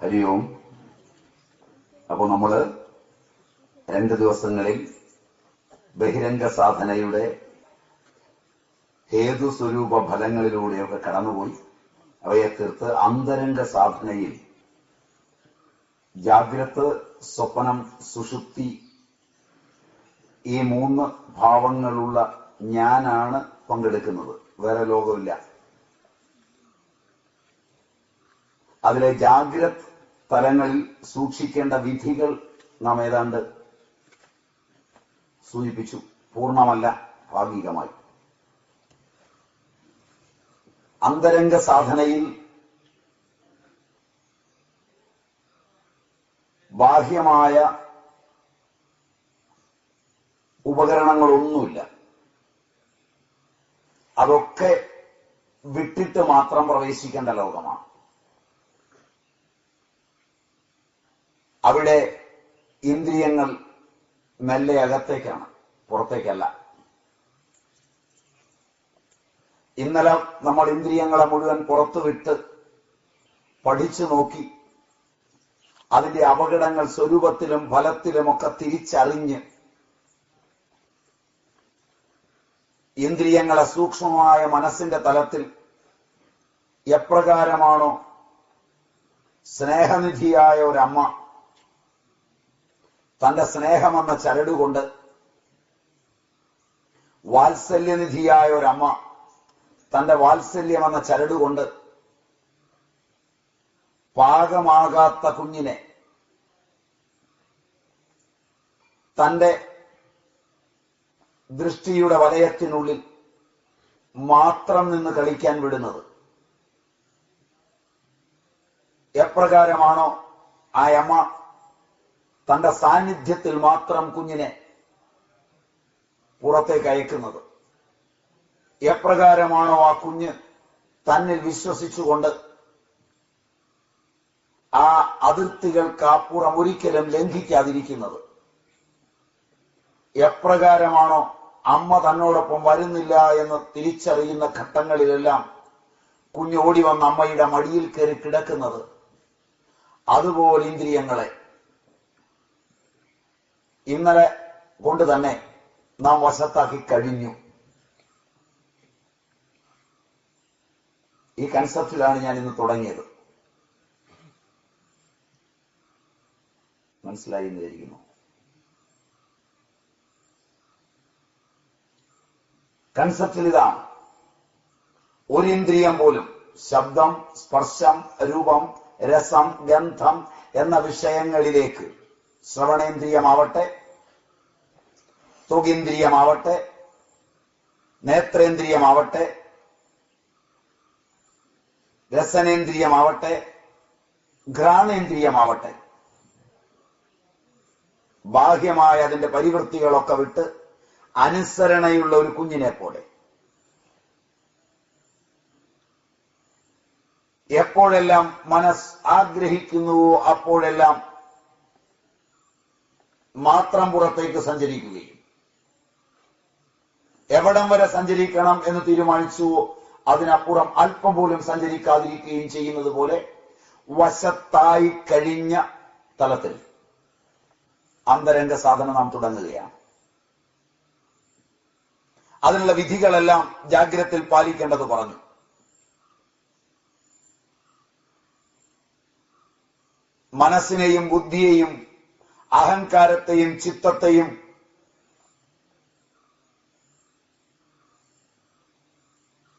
ഹരി ഓം. അപ്പോൾ നമ്മൾ രണ്ട് ദിവസങ്ങളിൽ ബഹിരംഗ സാധനയുടെ ഹേതു സ്വരൂപ ഫലങ്ങളിലൂടെയൊക്കെ കടന്നുപോയി. അവയെ തീർത്ത് അന്തരംഗ സാധനയിൽ ജാഗ്രത് സ്വപ്നം സുഷുപ്തി ഈ മൂന്ന് ഭാവങ്ങളുള്ള ഞാനാണ് പങ്കെടുക്കുന്നത്. വേറെ ലോകമില്ല അതിലെ ജാഗ്രത് തലങ്ങളിൽ സൂക്ഷിക്കേണ്ട വിധികൾ നാം ഏതാണ്ട് സൂചിപ്പിച്ചു. പൂർണമല്ല ഭാഗികമായി. അന്തരംഗ സാധനയിൽ ബാഹ്യമായ ഉപകരണങ്ങളൊന്നുമില്ല. അതൊക്കെ വിട്ടിട്ട് മാത്രം പ്രവേശിക്കേണ്ട ലോകമാണ്. അവിടെ ഇന്ദ്രിയങ്ങൾ മെല്ലെ അകത്തേക്കാണ് പുറത്തേക്കല്ല. ഇന്നലെ നമ്മൾ ഇന്ദ്രിയങ്ങളെ മുഴുവൻ പുറത്തുവിട്ട് പഠിച്ചു നോക്കി അതിന്റെ അപകടങ്ങൾ സ്വരൂപത്തിലും ഫലത്തിലുമൊക്കെ തിരിച്ചറിഞ്ഞ് ഇന്ദ്രിയങ്ങളെ സൂക്ഷ്മമായ മനസ്സിന്റെ തലത്തിൽ എപ്രകാരമാണോ സ്നേഹനിധിയായ ഒരമ്മ തന്റെ സ്നേഹമെന്ന ചരടുകൊണ്ട് വാത്സല്യനിധിയായ ഒരമ്മ തന്റെ വാത്സല്യമെന്ന ചരടുകൊണ്ട് പാകമാകാത്ത കുഞ്ഞിനെ തന്റെ ദൃഷ്ടിയുടെ വലയത്തിനുള്ളിൽ മാത്രം നിന്ന് കളിക്കാൻ വിടുന്നത്. എപ്രകാരമാണോ ആ അമ്മ തന്റെ സാന്നിധ്യത്തിൽ മാത്രം കുഞ്ഞിനെ പുറത്തേക്ക് അയക്കുന്നത്. എപ്രകാരമാണോ ആ കുഞ്ഞ് തന്നിൽ വിശ്വസിച്ചുകൊണ്ട് ആ അതിർത്തികൾക്ക് അപ്പുറം ഒരിക്കലും ലംഘിക്കാതിരിക്കുന്നത്? എപ്രകാരമാണോ അമ്മ തന്നോടൊപ്പം വരുന്നില്ല എന്ന് തിരിച്ചറിയുന്ന ഘട്ടങ്ങളിലെല്ലാം കുഞ്ഞ് ഓടി വന്ന് അമ്മയുടെ മടിയിൽ കയറി കിടക്കുന്നത്? അതുപോലെ ഇന്ദ്രിയങ്ങളെ ഇന്നലെ കൊണ്ട് തന്നെ നാം വശത്താക്കി കഴിഞ്ഞു. ഈ കൺസെപ്റ്റിലാണ് ഞാൻ ഇന്ന് തുടങ്ങിയത്. മനസ്സിലായി എന്ന് വിചാരിക്കുന്നു. കൺസെപ്റ്റിൽ ഇതാണ്. ഒരു ഇന്ദ്രിയം പോലും ശബ്ദം സ്പർശം രൂപം രസം ഗന്ധം എന്ന വിഷയങ്ങളിലേക്ക് ശ്രവണേന്ദ്രിയമാവട്ടെ ത്വകേന്ദ്രിയമാവട്ടെ നേത്രേന്ദ്രിയമാവട്ടെ രസനേന്ദ്രിയമാവട്ടെ ഘ്രാണേന്ദ്രിയമാവട്ടെ. ബാഹ്യമായ അതിന്റെ പരിവൃത്തികളൊക്കെ വിട്ട് അനുസരണയുള്ള ഒരു കുഞ്ഞിനെ പോലെ. എപ്പോഴെല്ലാം മനസ് ആഗ്രഹിക്കുന്നുവോ അപ്പോഴെല്ലാം മാത്രം പുറത്തേക്ക് സഞ്ചരിക്കുകയും. എവിടം വരെ സഞ്ചരിക്കണം എന്ന് തീരുമാനിച്ചുവോ അതിനപ്പുറം അല്പം പോലും സഞ്ചരിക്കാതിരിക്കുകയും ചെയ്യുന്നത് പോലെ വശത്തായി കഴിഞ്ഞ തലത്തിൽ അന്തരംഗ സാധന നാം തുടങ്ങുകയാണ്. അതിനുള്ള വിധികളെല്ലാം ജാഗ്രതയിൽ പാലിക്കേണ്ടത് പറഞ്ഞു. മനസ്സിനെയും ബുദ്ധിയെയും അഹങ്കാരത്തെയും ചിത്തത്തെയും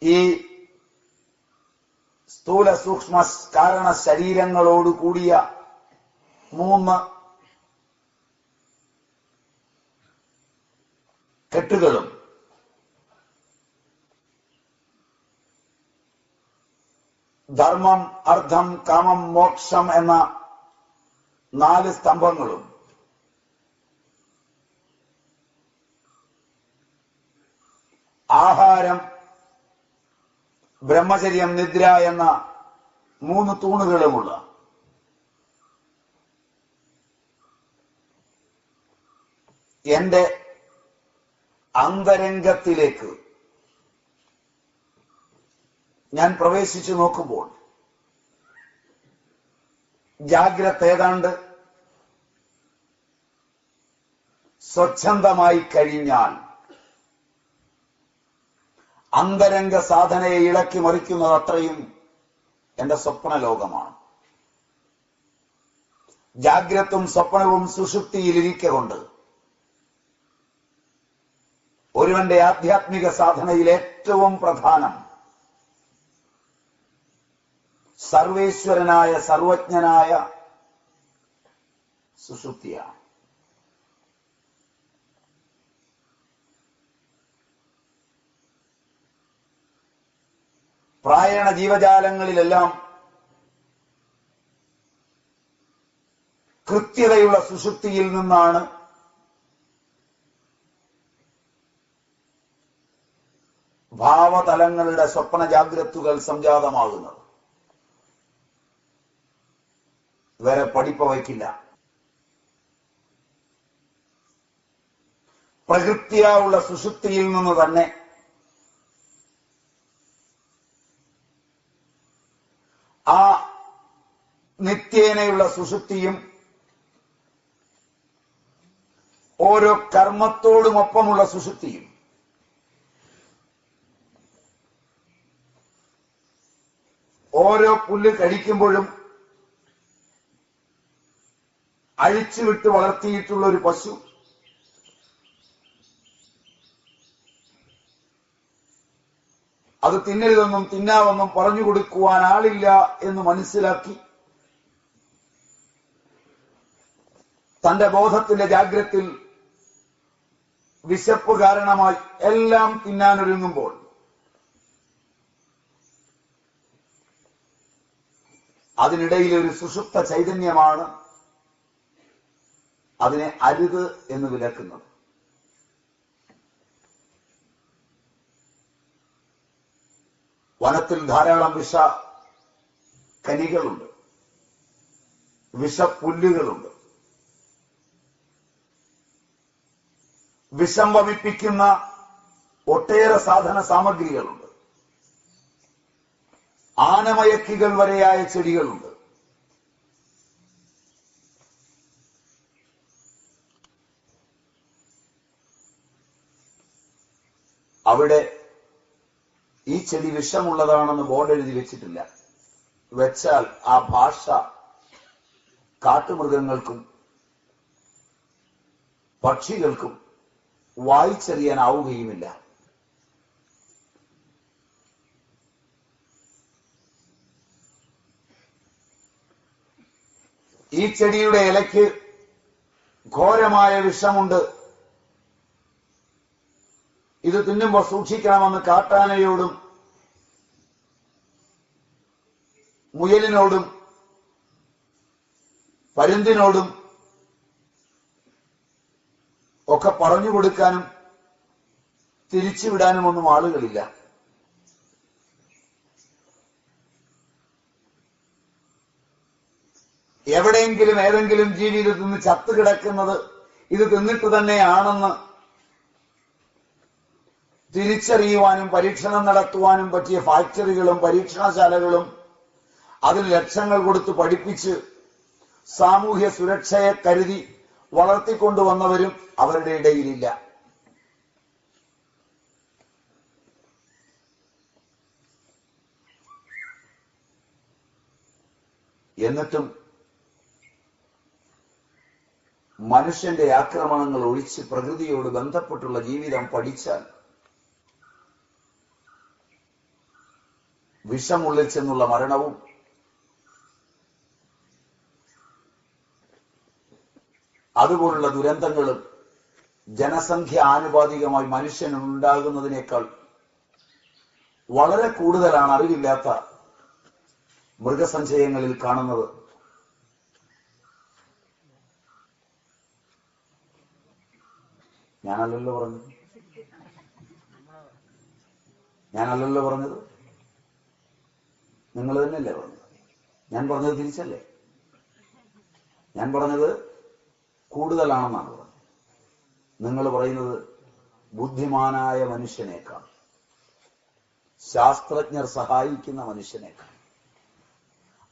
ഈ സ്ഥൂല സൂക്ഷ്മ കാരണ ശരീരങ്ങളോട് കൂടിയ മൂന്ന് കെട്ടുകളും ധർമ്മം അർത്ഥം കാമം മോക്ഷം എന്ന നാല് സ്തംഭങ്ങളും ആഹാരം ബ്രഹ്മചര്യം നിദ്ര എന്ന മൂന്ന് തൂണുകളുമുള്ള എന്റെ അന്തരംഗത്തിലേക്ക് ഞാൻ പ്രവേശിച്ചു നോക്കുമ്പോൾ ജാഗ്രത ഏതാണ്ട് സ്വച്ഛന്തമായി കഴിഞ്ഞാൽ അന്തരംഗ സാധനയെ ഇളക്കി മറിക്കുന്നത് അത്രയും എന്റെ സ്വപ്ന ലോകമാണ് ജാഗ്രതും സ്വപ്നവും സുഷുപ്തിയിലിരിക്കൊണ്ട് ഒരുവന്റെ ആധ്യാത്മിക സാധനയിൽ ഏറ്റവും പ്രധാനം സർവേശ്വരനായ സർവജ്ഞനായ സുഷുപ്തിയാണ്. പ്രായണ ജീവജാലങ്ങളിലെല്ലാം കൃത്യതയുള്ള സുഷുപ്തിയിൽ നിന്നാണ് ഭാവതലങ്ങളുടെ സ്വപ്ന ജാഗ്രതകൾ സംജാതമാകുന്നത്. വേറെ പഠിപ്പ വയ്ക്കില്ല. പ്രകൃത്യാവുള്ള സുഷുപ്തിയിൽ നിന്ന് തന്നെ ആ നിത്യേനയുള്ള സുഷുപ്തിയും ഓരോ കർമ്മത്തോടുമൊപ്പമുള്ള സുഷുപ്തിയും ഓരോ പുല്ല് കഴിക്കുമ്പോഴും അഴിച്ചുവിട്ട് വളർത്തിയിട്ടുള്ള ഒരു പശു. അത് തിന്നരുതെന്നും തിന്നാമെന്നും പറഞ്ഞു ആളില്ല എന്ന് മനസ്സിലാക്കി തന്റെ ബോധത്തിന്റെ ജാഗ്രത്തിൽ വിശപ്പ് കാരണമായി എല്ലാം തിന്നാനൊരുങ്ങുമ്പോൾ അതിനിടയിൽ ഒരു സുഷുപ്ത ചൈതന്യമാണ് അതിനെ അരുത് എന്ന് വിലക്കുന്നത്. വനത്തിൽ ധാരാളം വിഷ കനികളുണ്ട് വിഷപ്പുല്ലുകളുണ്ട്. വിഷം വമിപ്പിക്കുന്ന ഒട്ടേറെ സാധന സാമഗ്രികളുണ്ട്. ആനമയക്കികൾ വരെയായ ചെടികളുണ്ട്. അവിടെ ഈ ചെടി വിഷമുള്ളതാണെന്ന് ബോർഡ് എഴുതി വെച്ചിട്ടില്ല. വെച്ചാൽ ആ ഭാഷ കാട്ടുമൃഗങ്ങൾക്കും പക്ഷികൾക്കും വായിച്ചറിയാനാവുകയുമില്ല. ഈ ചെടിയുടെ ഇലയ്ക്ക് ഘോരമായ വിഷമുണ്ട്. ഇത് തിന്നുമ്പോൾ സൂക്ഷിക്കണമെന്ന് കാട്ടാനയോടും മുയലിനോടും പരുന്തിനോടും ഒക്കെ പറഞ്ഞു കൊടുക്കാനും തിരിച്ചു വിടാനും തിരിച്ചുവിടാനുമൊന്നും ആളുകളില്ല. എവിടെയെങ്കിലും ഏതെങ്കിലും ജീവി ഇത് തിന്ന് ചത്തുകിടക്കുന്നത് ഇത് തിന്നിട്ട് തന്നെയാണെന്ന് തിരിച്ചറിയുവാനും പരീക്ഷണം നടത്തുവാനും പറ്റിയ ഫാക്ടറികളും പരീക്ഷണശാലകളും അതിൽ ലക്ഷങ്ങൾ കൊടുത്ത് പഠിപ്പിച്ച് സാമൂഹ്യ സുരക്ഷയെ കരുതി വളർത്തിക്കൊണ്ടുവന്നവരും അവരുടെ ഇടയിലില്ല. എന്നിട്ടും മനുഷ്യന്റെ ആക്രമണങ്ങൾ ഒഴിച്ച് പ്രകൃതിയോട് ബന്ധപ്പെട്ടുള്ള ജീവിതം പഠിച്ചാൽ വിഷമുള്ളിൽ ചെന്നുള്ള മരണവും അതുപോലുള്ള ദുരന്തങ്ങളും ജനസംഖ്യ ആനുപാതികമായി മനുഷ്യനുണ്ടാകുന്നതിനേക്കാൾ വളരെ കൂടുതലാണ് അറിവില്ലാത്ത മൃഗസഞ്ചയങ്ങളിൽ കാണുന്നത്. ഞാനല്ലല്ലോ പറഞ്ഞത്. ഞാനല്ലല്ലോ പറഞ്ഞത്. നിങ്ങൾ തന്നെയല്ലേ പറഞ്ഞത്. ഞാൻ പറഞ്ഞത് തിരിച്ചല്ലേ? ഞാൻ പറഞ്ഞത് കൂടുതലാണെന്നാണ് നിങ്ങൾ പറയുന്നത് ബുദ്ധിമാനായ മനുഷ്യനേക്കാൾ ശാസ്ത്രജ്ഞർ സഹായിക്കുന്ന മനുഷ്യനേക്കാൾ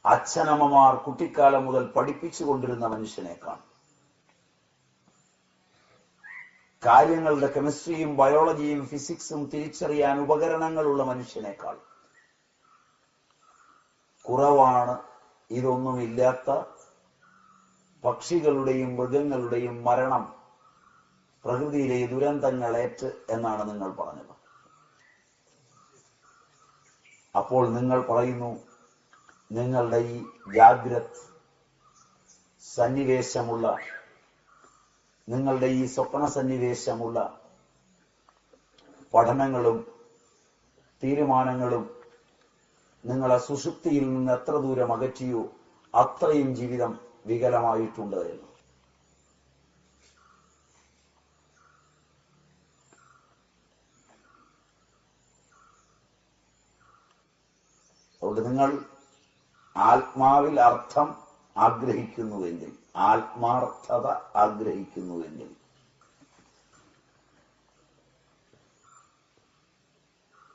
അച്ഛനമ്മമാർ കുട്ടിക്കാലം മുതൽ പഠിപ്പിച്ചു കൊണ്ടിരുന്ന മനുഷ്യനേക്കാൾ കാര്യങ്ങളുടെ കെമിസ്ട്രിയും ബയോളജിയും ഫിസിക്സും തിരിച്ചറിയാൻ ഉപകരണങ്ങളുള്ള മനുഷ്യനേക്കാൾ കുറവാണ്. ഇതൊന്നുമില്ലാത്ത പക്ഷികളുടെയും മൃഗങ്ങളുടെയും മരണം പ്രകൃതിയിലെ ദുരന്തങ്ങളേറ്റ് എന്നാണ് നിങ്ങൾ പറഞ്ഞത്. അപ്പോൾ നിങ്ങൾ പറയുന്നു നിങ്ങളുടെ ഈ ജാഗ്രത് സന്നിവേശമുള്ള നിങ്ങളുടെ ഈ സ്വപ്ന സന്നിവേശമുള്ള പഠനങ്ങളും തീരുമാനങ്ങളും നിങ്ങളെ സുഷുപ്തിയിൽ നിന്ന് എത്ര ദൂരം അകറ്റിയോ അത്രയും ജീവിതം വികലമായിട്ടുണ്ട് എന്ന് അതുകൊണ്ട് നിങ്ങൾ ആത്മാവിൽ അർത്ഥം ആഗ്രഹിക്കുന്നുവെങ്കിൽ ആത്മാർത്ഥത ആഗ്രഹിക്കുന്നുവെങ്കിൽ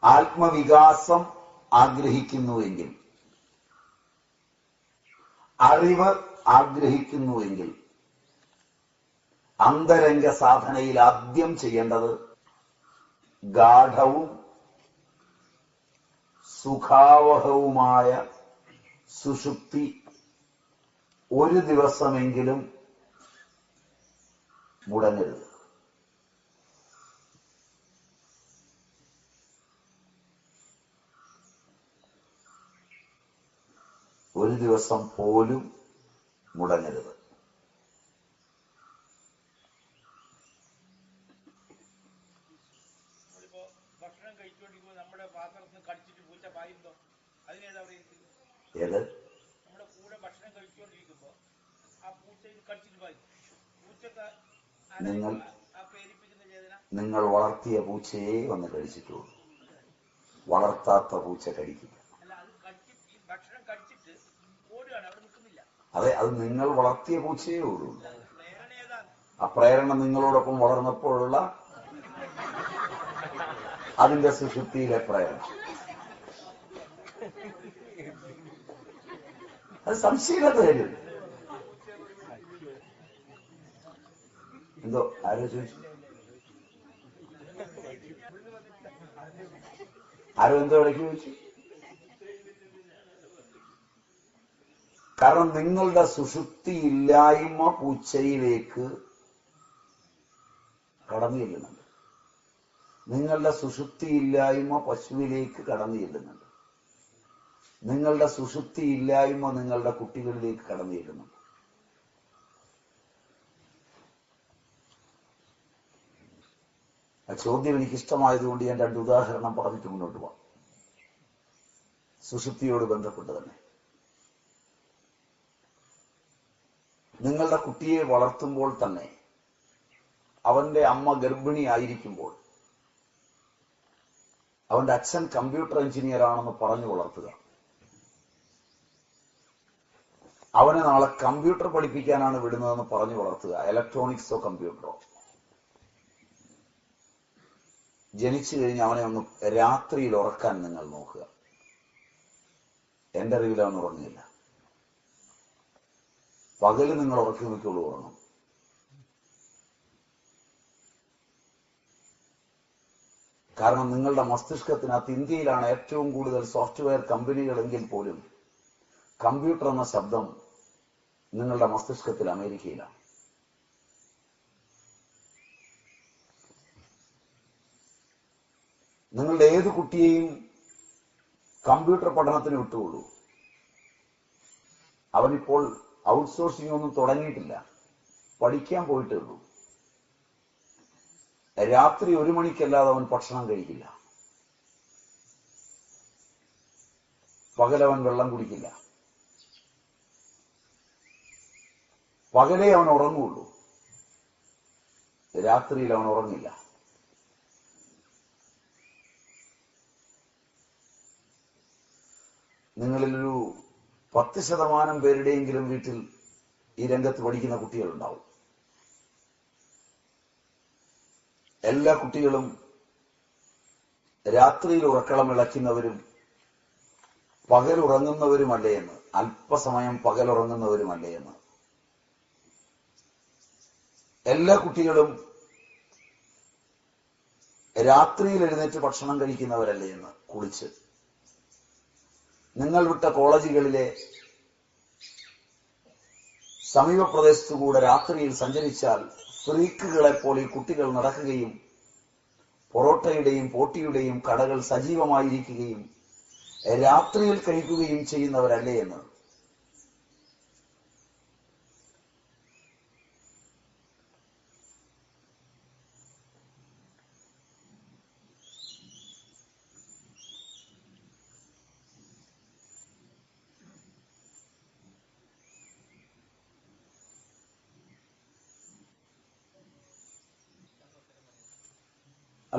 ആത്മവികാസം ആഗ്രഹിക്കുന്നുവെങ്കിൽ അറിവ് ആഗ്രഹിക്കുന്നുവെങ്കിൽ അന്തരംഗ സാധനയിൽ ആദ്യം ചെയ്യേണ്ടത് ഗാഠവും സുഖാവഹവുമായ സുഷുപ്തി ഒരു ദിവസമെങ്കിലും മുടങ്ങരുത്. ഒരു ദിവസം പോലും മുടങ്ങരുത്. ഏത് നിങ്ങൾ- നിങ്ങൾ വളർത്തിയ പൂച്ചയെ വന്ന് കഴിച്ചിട്ടുള്ളൂ വളർത്താത്ത പൂച്ച കടിക്കില്ല അല്ല അത് കടിച്ച് ഈ ഭക്ഷണം കടിച്ചിട്ട് ഓടുകയാണ് അവിടെ നിൽക്കുന്നില്ല അതെ അത് നിങ്ങൾ വളർത്തിയ പൂച്ചയേ ഉള്ളൂ. ആ പ്രേരണ നിങ്ങളോടൊപ്പം വളർന്നപ്പോഴുള്ള അതിന്റെ സുഷുപ്തിയിലെ പ്രേരണ. അത് സംശയമില്ലാത്ത കാര്യം. എന്തോ ആരോ ചോദിച്ചു? ആരോ എന്തോ ഇടയ്ക്ക് ചോദിച്ചു. കാരണം നിങ്ങളുടെ സുഷുപ്തി ഇല്ലായ്മ പൂച്ചയിലേക്ക് കടന്നു ചെല്ലുന്നുണ്ട് നിങ്ങളുടെ സുഷുപ്തി ഇല്ലായ്മ പശുവിലേക്ക് കടന്നു ചെല്ലുന്നുണ്ട് നിങ്ങളുടെ സുഷുപ്തി ഇല്ലായ്മ നിങ്ങളുടെ കുട്ടികളിലേക്ക് കടന്നു ചെല്ലുന്നുണ്ട് ആ ചോദ്യം എനിക്ക് ഇഷ്ടമായതുകൊണ്ട് ഞാൻ രണ്ട് ഉദാഹരണം പറഞ്ഞിട്ട് മുന്നോട്ട് പോവാം. സുഷുപ്തിയോട് ബന്ധപ്പെട്ട് തന്നെ. നിങ്ങളുടെ കുട്ടിയെ വളർത്തുമ്പോൾ തന്നെ അവന്റെ അമ്മ ഗർഭിണി ആയിരിക്കുമ്പോൾ അവന്റെ അച്ഛൻ കമ്പ്യൂട്ടർ എഞ്ചിനീയർ ആണെന്ന് പറഞ്ഞു വളർത്തുക. അവനെ നാളെ കമ്പ്യൂട്ടർ പഠിപ്പിക്കാനാണ് വിടുന്നതെന്ന് പറഞ്ഞു വളർത്തുക. ഇലക്ട്രോണിക്സോ കമ്പ്യൂട്ടറോ. ജനിച്ചു കഴിഞ്ഞ് അവനെ ഒന്ന് രാത്രിയിൽ ഉറക്കാൻ നിങ്ങൾ നോക്കുക. എന്റെ അറിവിൽ അവൻ ഉറങ്ങില്ല പകൽ നിങ്ങൾ ഉറക്കി നോക്കിയുള്ളൂ ഉറങ്ങും കാരണം നിങ്ങളുടെ മസ്തിഷ്കത്തിനകത്ത് ഇന്ത്യയിലാണ് ഏറ്റവും കൂടുതൽ സോഫ്റ്റ്വെയർ കമ്പനികളെങ്കിൽ പോലും കമ്പ്യൂട്ടർ എന്ന ശബ്ദം നിങ്ങളുടെ മസ്തിഷ്കത്തിൽ അമേരിക്കയിലാണ്. നിങ്ങളുടെ ഏത് കുട്ടിയെയും കമ്പ്യൂട്ടർ പഠനത്തിന് വിട്ടുകൊള്ളൂ. അവനിപ്പോൾ ഔട്ട്സോഴ്സിംഗ് ഒന്നും തുടങ്ങിയിട്ടില്ല. പഠിക്കാൻ പോയിട്ടേ ഉള്ളൂ. രാത്രി ഒരു മണിക്കല്ലാതെ അവൻ ഭക്ഷണം കഴിക്കില്ല. പകലവൻ വെള്ളം കുടിക്കില്ല. പകലേ അവൻ ഉറങ്ങുള്ളൂ. രാത്രിയിൽ അവൻ ഉറങ്ങില്ല. നിങ്ങളിലൊരു പത്ത് ശതമാനം പേരുടെയെങ്കിലും വീട്ടിൽ ഈ രംഗത്ത് പഠിക്കുന്ന കുട്ടികളുണ്ടാവും. എല്ലാ കുട്ടികളും രാത്രിയിൽ ഉറക്കളം ഇളക്കുന്നവരും പകൽ ഉറങ്ങുന്നവരുമല്ലേ എന്ന് അല്പസമയം പകലുറങ്ങുന്നവരുമല്ലേ എന്ന്. എല്ലാ കുട്ടികളും രാത്രിയിൽ എഴുന്നേറ്റ് ഭക്ഷണം കഴിക്കുന്നവരല്ലേ എന്ന് കുളിച്ച്. നിങ്ങൾ വിട്ട കോളേജുകളിലെ സമീപ പ്രദേശത്തുകൂടെ രാത്രിയിൽ സഞ്ചരിച്ചാൽ ഫ്രീക്കുകളെ പോലെ ഈ കുട്ടികൾ നടക്കുകയും പൊറോട്ടയുടെയും പോട്ടിയുടെയും കടകൾ സജീവമായിരിക്കുകയും രാത്രിയിൽ കഴിക്കുകയും ചെയ്യുന്നവരല്ലേ എന്ന്.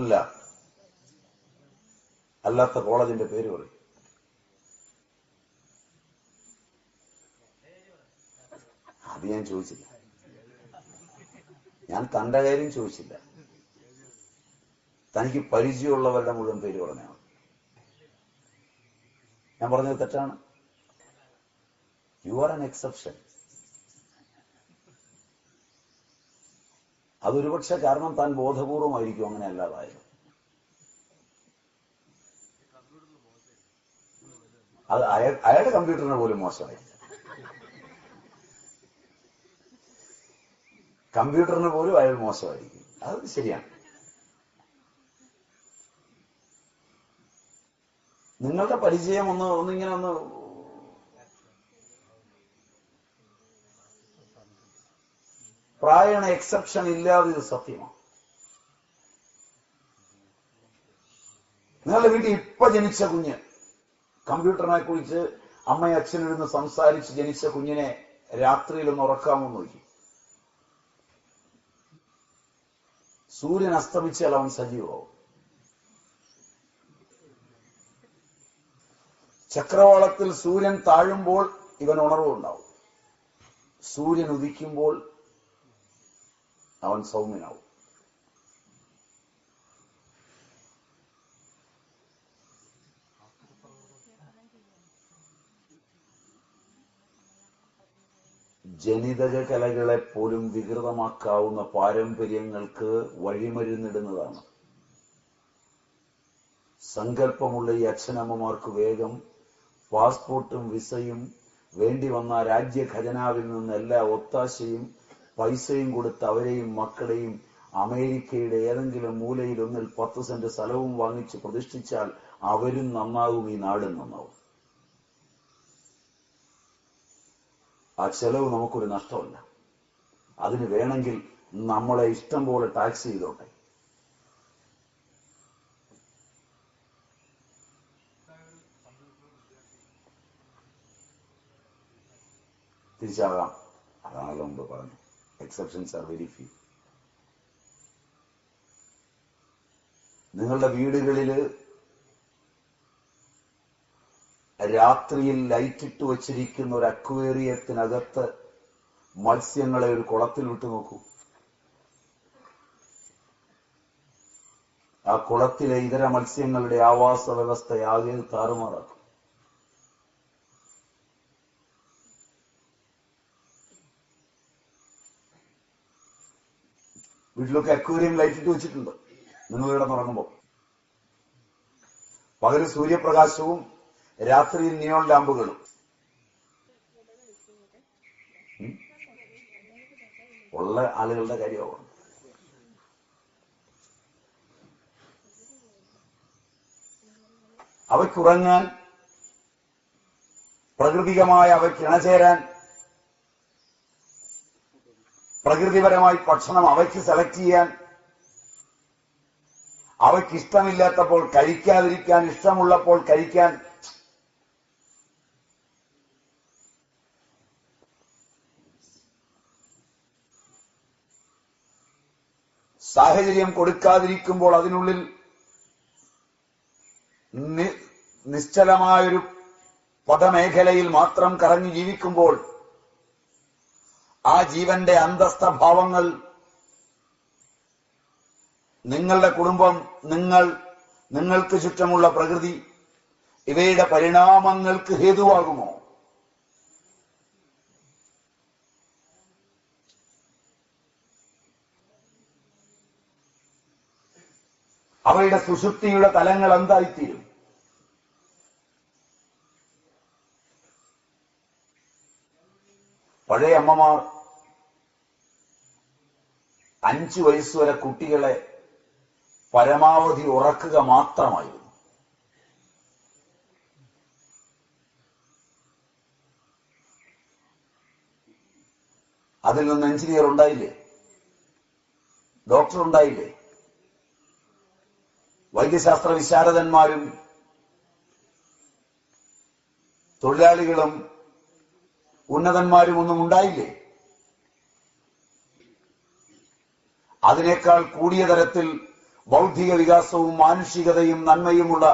അല്ല. അല്ലാത്ത കോളേജിന്റെ പേര് പറയും. അത് ഞാൻ ചോദിച്ചില്ല. ഞാൻ തന്റെ കാര്യം ചോദിച്ചില്ല. തനിക്ക് പരിചയമുള്ളവരുടെ മുഴുവൻ പേര് പറഞ്ഞാൽ ഞാൻ പറഞ്ഞത് തെറ്റാണ്. യു ആർ ആൻ എക്സെപ്ഷൻ അതൊരുപക്ഷെ കാരണം താൻ ബോധപൂർവമായിരിക്കും അങ്ങനെ അല്ലാതായത് അത് അയാളുടെ കമ്പ്യൂട്ടറിനെ പോലും മോശമായി. കമ്പ്യൂട്ടറിന് പോലും അയാൾ മോശമായിരിക്കും. അത് ശരിയാണ്. നിങ്ങളുടെ പരിചയം ഒന്ന് ഒന്നിങ്ങനെ ഒന്ന് പ്രായണ എക്സെപ്ഷൻ ഇല്ലാതെ ഇത് സത്യമാണ് നിങ്ങളുടെ വീട്ടിൽ ഇപ്പൊ ജനിച്ച കുഞ്ഞ് കമ്പ്യൂട്ടറിനെ കുറിച്ച് അമ്മയും അച്ഛനിരുന്ന് സംസാരിച്ച് ജനിച്ച കുഞ്ഞിനെ രാത്രിയിൽ ഒന്ന് ഉറക്കാമോ നോക്കി. സൂര്യൻ അസ്തമിച്ചാൽ അവൻ സജീവമാവും. ചക്രവാളത്തിൽ സൂര്യൻ താഴുമ്പോൾ ഇവൻ ഉണർവുണ്ടാവും. സൂര്യൻ ഉദിക്കുമ്പോൾ അവൻ സൗമ്യനാവും ജനിതക കലകളെ പോലും വികൃതമാക്കാവുന്ന പാരമ്പര്യങ്ങൾക്ക് വഴിമരുന്നിടുന്നതാണ്. സങ്കല്പമുള്ള ഈ അച്ഛനമ്മമാർക്ക് വേഗം പാസ്പോർട്ടും വിസയും വേണ്ടി വന്ന രാജ്യ ഖജനാവിൽ നിന്ന് എല്ലാ ഒത്താശയും പൈസയും കൊടുത്ത് അവരെയും മക്കളെയും അമേരിക്കയുടെ ഏതെങ്കിലും മൂലയിൽ ഒന്നിൽ പത്ത് സെന്റ് സ്ഥലവും വാങ്ങിച്ച് പ്രതിഷ്ഠിച്ചാൽ അവരും നന്നാവും ഈ നാടും നന്നാവും. ആ ചെലവ് നമുക്കൊരു നഷ്ടമല്ല. അതിന് വേണമെങ്കിൽ നമ്മളെ ഇഷ്ടം പോലെ ടാക്സ് ചെയ്തോട്ടെ. തിരിച്ചാകാം. അതാണല്ലോ മുമ്പ് പറഞ്ഞു. എക്സെപ്ഷൻസ് ആർ വെരി ഫ്യൂ നിങ്ങളുടെ വീടുകളിൽ രാത്രിയിൽ ലൈറ്റിട്ട് വച്ചിരിക്കുന്ന ഒരു അക്വേറിയത്തിനകത്ത് മത്സ്യങ്ങളെ ഒരു കുളത്തിൽ വിട്ടു നോക്കൂ. ആ കുളത്തിലെ ഇതര മത്സ്യങ്ങളുടെ ആവാസ വ്യവസ്ഥയാകെ താറുമാറാക്കും. വീട്ടിലൊക്കെ അക്വേറിയം ലൈറ്റ് ഇട്ട് വെച്ചിട്ടുണ്ട്. നിങ്ങൾ ഇവിടെ തുടങ്ങുമ്പോൾ പകൽ സൂര്യപ്രകാശവും രാത്രിയിൽ നിയോൺ ലാമ്പുകളും ഉള്ള ആളുകളുടെ കാര്യമാണ് അവയ്ക്കുറങ്ങാൻ പ്രകൃതികമായ അവയ്ക്ക് ഇണചേരാൻ പ്രകൃതിപരമായി ഭക്ഷണം അവയ്ക്ക് സെലക്ട് ചെയ്യാൻ അവയ്ക്ക് ഇഷ്ടമില്ലാത്തപ്പോൾ കഴിക്കാതിരിക്കാൻ ഇഷ്ടമുള്ളപ്പോൾ കഴിക്കാൻ സാഹചര്യം കൊടുക്കാതിരിക്കുമ്പോൾ അതിനുള്ളിൽ നിശ്ചലമായൊരു പദമേഖലയിൽ മാത്രം കറങ്ങി ജീവിക്കുമ്പോൾ ആ ജീവന്റെ അന്തസ്ഥ ഭാവങ്ങൾ നിങ്ങളുടെ കുടുംബം നിങ്ങൾ നിങ്ങൾക്ക് ചുറ്റുമുള്ള പ്രകൃതി ഇവയുടെ പരിണാമങ്ങൾക്ക് ഹേതുവാകുമോ? അവയുടെ സുഷുപ്തിയുടെ തലങ്ങൾ എന്തായിത്തീരും? പഴയ അമ്മമാർ അഞ്ചു വയസ്സുവരെ കുട്ടികളെ പരമാവധി ഉറക്കുക മാത്രമായിരുന്നു. അതിൽ നിന്ന് എഞ്ചിനീയർ ഉണ്ടായില്ലേ? ഡോക്ടർ ഉണ്ടായില്ലേ? വൈദ്യശാസ്ത്ര വിശാരദന്മാരും തൊഴിലാളികളും ഉന്നതന്മാരും ഒന്നും ഉണ്ടായില്ലേ? അതിനേക്കാൾ കൂടിയ തരത്തിൽ ബൗദ്ധിക വികാസവും മാനുഷികതയും നന്മയുമുള്ള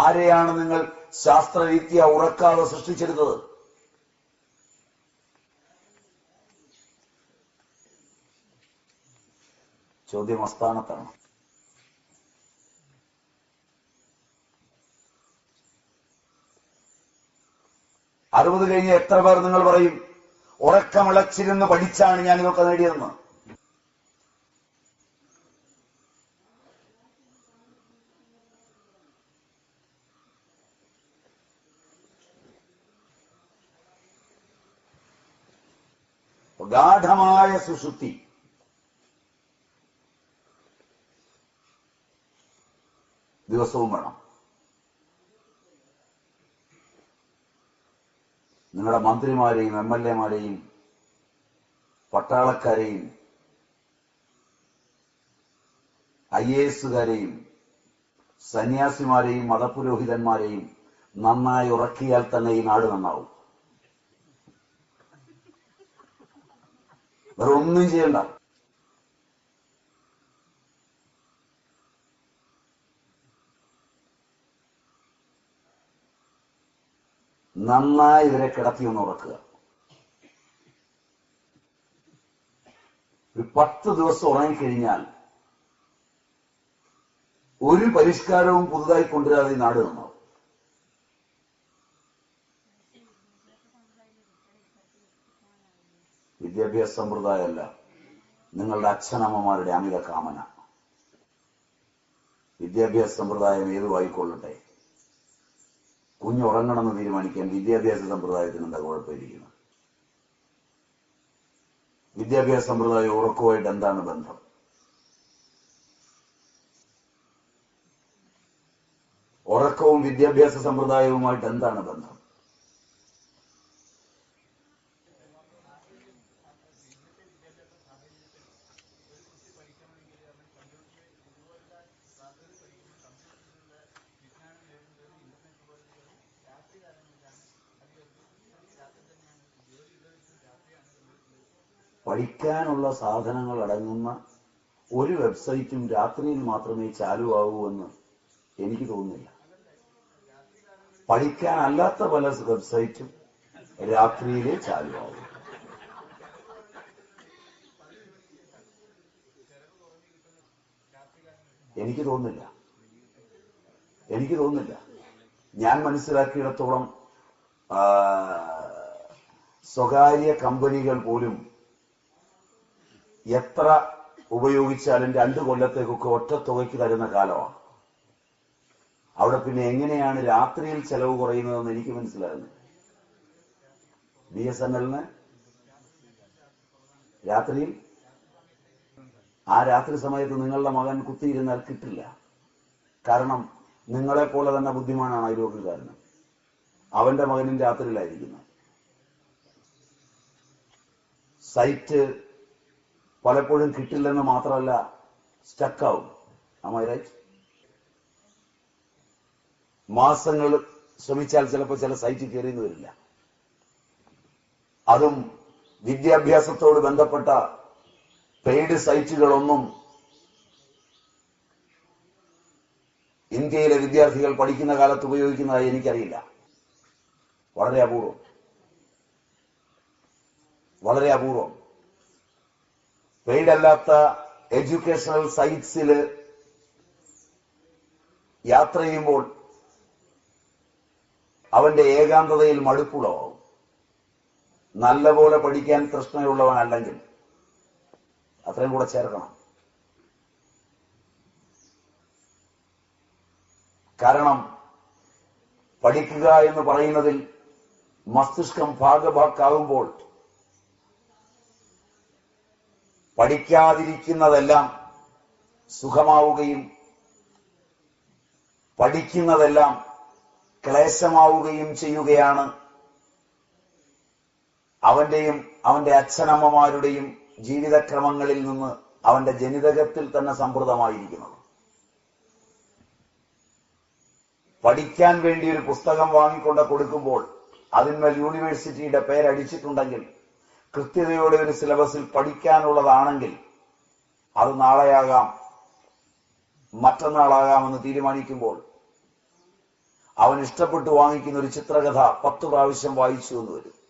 ആരെയാണ് നിങ്ങൾ ശാസ്ത്രരീത്യ ഉറക്കാതെ സൃഷ്ടിച്ചിരുന്നത്? ചോദ്യം അസ്ഥാനത്താണ് അറുപത് കഴിഞ്ഞ് എത്ര പേർ നിങ്ങൾ പറയും? ഉറക്കമിളച്ചിരുന്ന് പഠിച്ചാണ് ഞാൻ ഇതൊക്കെ നേടിയതെന്ന്. ഗാഠമായ സുഷുപ്തി ദിവസവും വേണം നിങ്ങളുടെ മന്ത്രിമാരെയും എം എൽ എമാരെയും പട്ടാളക്കാരെയും ഐ എ എസുകാരെയും സന്യാസിമാരെയും മതപുരോഹിതന്മാരെയും നന്നായി ഉറക്കിയാൽ തന്നെ ഈ നാട് നന്നാവും. വേറെ ഒന്നും ചെയ്യണ്ട. നന്നായി ഇവരെ കിടത്തി ഒന്ന് ഉറക്കുക. ഒരു പത്ത് ദിവസം ഉറങ്ങിക്കഴിഞ്ഞാൽ ഒരു പരിഷ്കാരവും പുതുതായി കൊണ്ടുവരാതെ ഈ നാട് നന്നാവും. വിദ്യാഭ്യാസ സമ്പ്രദായമല്ല നിങ്ങളുടെ അച്ഛനമ്മമാരുടെ അമിത കാമന. വിദ്യാഭ്യാസ സമ്പ്രദായം ഏതുവായിക്കൊള്ളട്ടെ കുഞ്ഞുറങ്ങണമെന്ന് തീരുമാനിക്കാൻ വിദ്യാഭ്യാസ സമ്പ്രദായത്തിന് എന്താ കുഴപ്പമിരിക്കുന്നത് വിദ്യാഭ്യാസ സമ്പ്രദായം ഉറക്കവുമായിട്ട് എന്താണ് ബന്ധം? ഉറക്കവും വിദ്യാഭ്യാസ സമ്പ്രദായവുമായിട്ട് എന്താണ് ബന്ധം? പഠിക്കാനുള്ള സാധനങ്ങൾ അടങ്ങുന്ന ഒരു വെബ്സൈറ്റും രാത്രിയിൽ മാത്രമേ ചാലുവാകൂ എന്ന് എനിക്ക് തോന്നുന്നില്ല. പഠിക്കാനല്ലാത്ത പല വെബ്സൈറ്റും രാത്രിയിലെ ചാലുവാകും എനിക്ക് തോന്നുന്നില്ല. എനിക്ക് തോന്നുന്നില്ല. ഞാൻ മനസ്സിലാക്കിയിടത്തോളം സ്വകാര്യ കമ്പനികൾ പോലും എത്ര ഉപയോഗിച്ചാലും രണ്ടു കൊല്ലത്തേക്കൊക്കെ ഒറ്റ തുകയ്ക്ക് തരുന്ന കാലമാണ്. അവിടെ പിന്നെ എങ്ങനെയാണ് രാത്രിയിൽ ചെലവ് കുറയുന്നതെന്ന് എനിക്ക് മനസ്സിലായിരുന്നു ബി എസ് എൻ എല്ലിന് രാത്രിയിൽ ആ രാത്രി സമയത്ത് നിങ്ങളുടെ മകൻ കുത്തിയിരുന്നാൽ കിട്ടില്ല. കാരണം നിങ്ങളെപ്പോലെ തന്നെ ബുദ്ധിമാനാണ് അയൽവക്കക്കാരന് അവന്റെ മകനും രാത്രിയിലായിരിക്കുന്നത്. സൈറ്റ് പലപ്പോഴും കിട്ടില്ലെന്ന് മാത്രമല്ല സ്റ്റക്കാവും റൈറ്റ് മാസങ്ങൾ ശ്രമിച്ചാൽ ചിലപ്പോൾ ചില സൈറ്റ് കയറിയെന്ന് വരില്ല. അതും വിദ്യാഭ്യാസത്തോട് ബന്ധപ്പെട്ട പെയ്ഡ് സൈറ്റുകളൊന്നും ഇന്ത്യയിലെ വിദ്യാർത്ഥികൾ പഠിക്കുന്ന കാലത്ത് ഉപയോഗിക്കുന്നതായി എനിക്കറിയില്ല. വളരെ അപൂർവം. വളരെ അപൂർവം. പെയ്ഡ് അല്ലാത്ത എഡ്യൂക്കേഷണൽ സൈറ്റ്സിൽ യാത്ര ചെയ്യുമ്പോൾ അവന്റെ ഏകാന്തതയിൽ മടുപ്പുളവാകും നല്ലപോലെ പഠിക്കാൻ തൃഷ്ണയുള്ളവനല്ലെങ്കിൽ അത്രയും കൂടെ ചേർക്കണം. കാരണം പഠിക്കുക എന്ന് പറയുന്നതിൽ മസ്തിഷ്കം ഭാഗഭാക്കാവുമ്പോൾ പഠിക്കാതിരിക്കുന്നതെല്ലാം സുഖമാവുകയും പഠിക്കുന്നതെല്ലാം ക്ലേശമാവുകയും ചെയ്യുകയാണ് അവന്റെയും അവന്റെ അച്ഛനമ്മമാരുടെയും ജീവിതക്രമങ്ങളിൽ നിന്ന് അവന്റെ ജനിതകത്തിൽ തന്നെ സംഭൃതമായിരിക്കുന്നത് പഠിക്കാൻ വേണ്ടി ഒരു പുസ്തകം വാങ്ങിക്കൊണ്ട് കൊടുക്കുമ്പോൾ അതിന്മേൽ യൂണിവേഴ്സിറ്റിയുടെ പേരടിച്ചിട്ടുണ്ടെങ്കിൽ കൃത്യതയോടെ ഒരു സിലബസിൽ പഠിക്കാനുള്ളതാണെങ്കിൽ അത് നാളെയാകാം മറ്റന്നാളാകാമെന്ന് തീരുമാനിക്കുമ്പോൾ അവൻ ഇഷ്ടപ്പെട്ട് വാങ്ങിക്കുന്ന ഒരു ചിത്രകഥ പത്ത് പ്രാവശ്യം വായിച്ചു എന്ന് വരും.